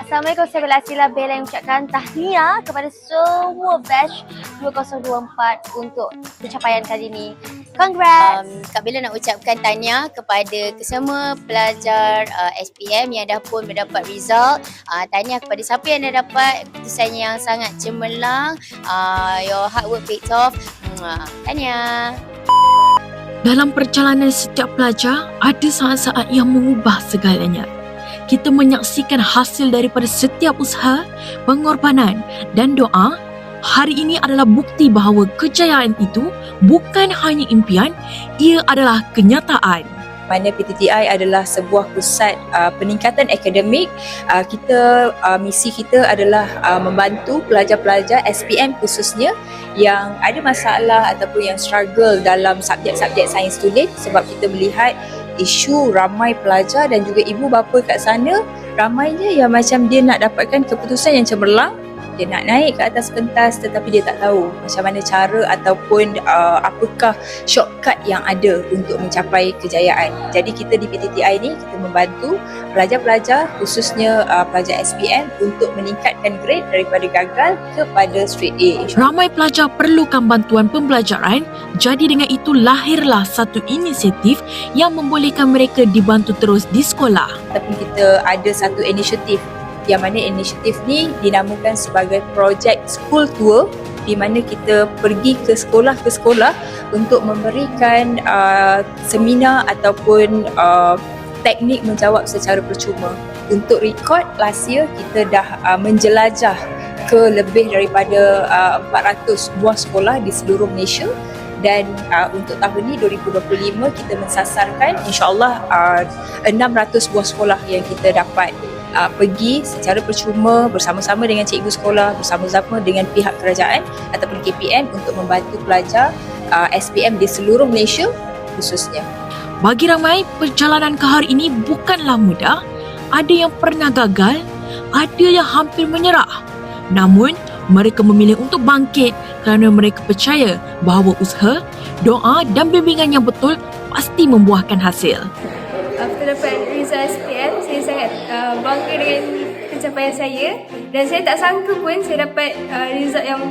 Assalamualaikum saya Bella Sila Bella yang ucapkan tahniah kepada semua batch 2024 untuk pencapaian kali ini. Congrats! Um, Kak Bella nak ucapkan tahniah kepada kesemua pelajar uh, SPM yang dah pun mendapat result. Uh, tahniah kepada siapa yang dah dapat keputusan yang sangat cemerlang. Uh, your hard work paid off. Mwah. Tahniah. Dalam perjalanan setiap pelajar, ada saat-saat yang mengubah segalanya. Kita menyaksikan hasil daripada setiap usaha, pengorbanan dan doa. Hari ini adalah bukti bahawa kejayaan itu bukan hanya impian, ia adalah kenyataan. mana PTTI adalah sebuah pusat uh, peningkatan akademik. Uh, kita uh, misi kita adalah uh, membantu pelajar-pelajar SPM khususnya yang ada masalah ataupun yang struggle dalam subjek-subjek sains tulis sebab kita melihat isu ramai pelajar dan juga ibu bapa kat sana ramainya yang macam dia nak dapatkan keputusan yang cemerlang dia nak naik ke atas pentas tetapi dia tak tahu macam mana cara ataupun uh, apakah shortcut yang ada untuk mencapai kejayaan. Jadi kita di PTTI ni kita membantu pelajar-pelajar khususnya uh, pelajar SPM untuk meningkatkan grade daripada gagal kepada straight A. Ramai pelajar perlukan bantuan pembelajaran, jadi dengan itu lahirlah satu inisiatif yang membolehkan mereka dibantu terus di sekolah. Tapi kita ada satu inisiatif yang mana inisiatif ni dinamakan sebagai Project School Tour di mana kita pergi ke sekolah ke sekolah untuk memberikan uh, seminar ataupun uh, teknik menjawab secara percuma. Untuk rekod last year kita dah uh, menjelajah ke lebih daripada uh, 400 buah sekolah di seluruh Malaysia dan uh, untuk tahun ni 2025 kita mensasarkan insyaallah uh, 600 buah sekolah yang kita dapat uh, pergi secara percuma bersama-sama dengan cikgu sekolah bersama-sama dengan pihak kerajaan ataupun KPM untuk membantu pelajar uh, SPM di seluruh Malaysia khususnya. Bagi ramai, perjalanan ke hari ini bukanlah mudah. Ada yang pernah gagal, ada yang hampir menyerah. Namun, mereka memilih untuk bangkit kerana mereka percaya bahawa usaha, doa dan bimbingan yang betul pasti membuahkan hasil. Sangat uh, bangga dengan pencapaian saya dan saya tak sangka pun saya dapat uh, result yang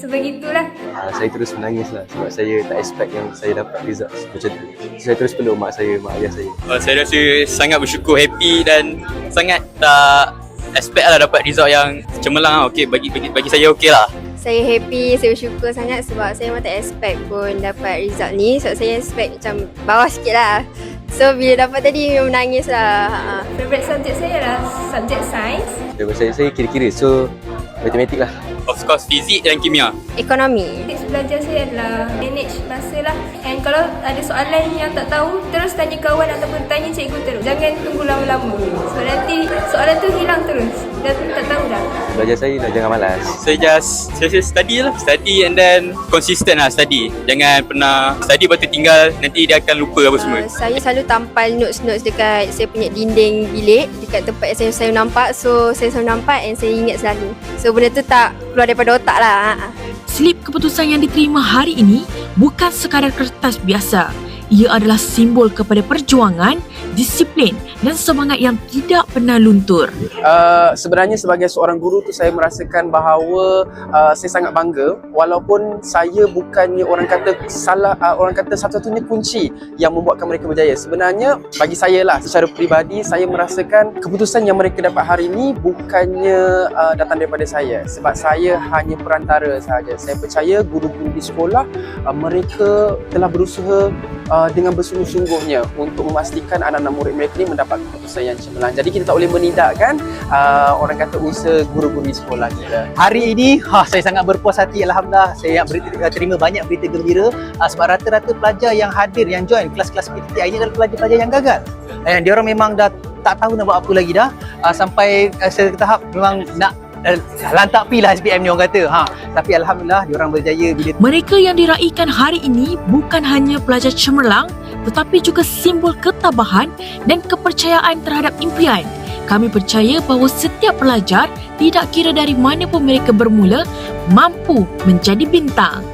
sebegitulah. uh, saya terus menangis lah sebab saya tak expect yang saya dapat result macam tu. Saya terus peluk mak saya, mak ayah saya. Uh, saya rasa sangat bersyukur, happy dan sangat tak expect lah dapat result yang cemerlang lah. Okay, bagi, bagi, bagi saya okey lah. Saya happy, saya bersyukur sangat sebab saya memang tak expect pun dapat result ni Sebab saya expect macam bawah sikit lah So bila dapat tadi memang menangis lah ha. Favorite subjek saya adalah subjek sains. Daripada saya, saya kira-kira. So, matematik lah. Of course, fizik dan kimia. Ekonomi Tips belajar saya adalah manage masa lah And kalau ada soalan yang tak tahu Terus tanya kawan ataupun tanya cikgu terus Jangan tunggu lama-lama Sebab nanti soalan tu hilang terus Dah tak tahu Belajar saya dah jangan malas. Saya just, saya just study lah. Study and then consistent lah study. Jangan pernah study lepas tu tinggal, nanti dia akan lupa apa semua. uh, Saya selalu tampal notes-notes dekat saya punya dinding bilik Dekat tempat yang saya selalu nampak So saya selalu nampak and saya ingat selalu So benda tu tak keluar daripada otak lah ha. Slip keputusan yang diterima hari ini bukan sekadar kertas biasa. Ia adalah simbol kepada perjuangan, disiplin dan semangat yang tidak pernah luntur. Uh, sebenarnya sebagai seorang guru tu saya merasakan bahawa uh, saya sangat bangga walaupun saya bukannya orang kata salah uh, orang kata satu-satunya kunci yang membuatkan mereka berjaya. Sebenarnya bagi saya lah secara peribadi saya merasakan keputusan yang mereka dapat hari ini bukannya uh, datang daripada saya sebab saya hanya perantara sahaja. Saya percaya guru-guru di sekolah uh, mereka telah berusaha uh, dengan bersungguh-sungguhnya untuk memastikan anak-anak murid mereka ni mendapat keputusan yang cemerlang. Jadi kita tak boleh menidakkan uh, orang kata usaha guru-guru di sekolah kita. Hari ini ha, saya sangat berpuas hati Alhamdulillah saya berita, terima banyak berita gembira uh, sebab rata-rata pelajar yang hadir yang join kelas-kelas PTTI ini adalah pelajar-pelajar yang gagal dan dia orang memang dah tak tahu nak buat apa lagi dah uh, sampai uh, ke tahap memang nak uh, lantak pi lah SPM ni orang kata ha tapi alhamdulillah dia orang berjaya bila Mereka yang diraihkan hari ini bukan hanya pelajar cemerlang tetapi juga simbol ketabahan dan kepercayaan terhadap impian. Kami percaya bahawa setiap pelajar tidak kira dari mana pun mereka bermula mampu menjadi bintang.